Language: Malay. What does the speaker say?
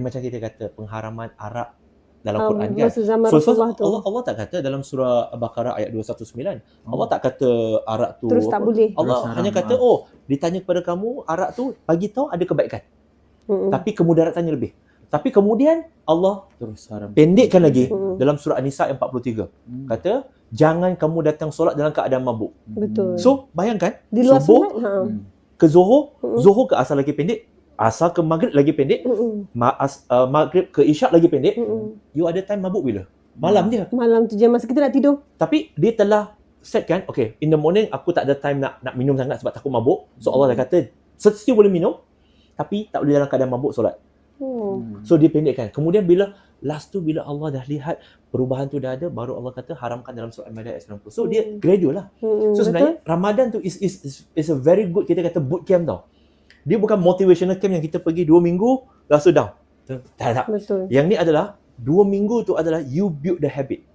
macam kita kata pengharaman arak dalam Um, Quran kan. first, Rasulullah tu. Allah Allah tak kata dalam surah Al-Baqarah ayat 219. Allah tak kata arak tu Terus tak boleh. Allah Terus hanya kata ah. oh ditanya kepada kamu arak tu bagi tahu ada kebaikan Mm-mm. tapi kemudaratannya lebih. Tapi kemudian Allah Terus haram. pendekkan lagi Mm-mm. dalam surah An-Nisa ayat 43. Hmm. Kata jangan kamu datang solat dalam keadaan mabuk. Betul. So bayangkan Di luar subuh sunat. Ha. Hmm. ke Zuhur, Mm-mm. Zuhur ke asar lagi pendek, asar ke Maghrib lagi pendek, ma- as, uh, Maghrib ke Isyak lagi pendek. Mm-mm. You ada time mabuk bila? Malam je. Malam tu je masa kita nak tidur. Tapi dia telah set kan, okay, in the morning aku tak ada time nak nak minum sangat sebab takut mabuk. So Allah dah kata, still boleh minum, tapi tak boleh dalam keadaan mabuk solat. Oh. Hmm. So dia pendekkan. Kemudian bila last tu bila Allah dah lihat perubahan tu dah ada, baru Allah kata haramkan dalam surah Al-Maidah ayat 90. So dia Hmm. gradual lah. Mm-mm. So Betul? sebenarnya Ramadan tu is, is is is a very good kita kata boot camp tau. Dia bukan motivational camp yang kita pergi dua minggu tu down. Tak tak. Betul. Yang ni adalah dua minggu tu adalah you build the habit.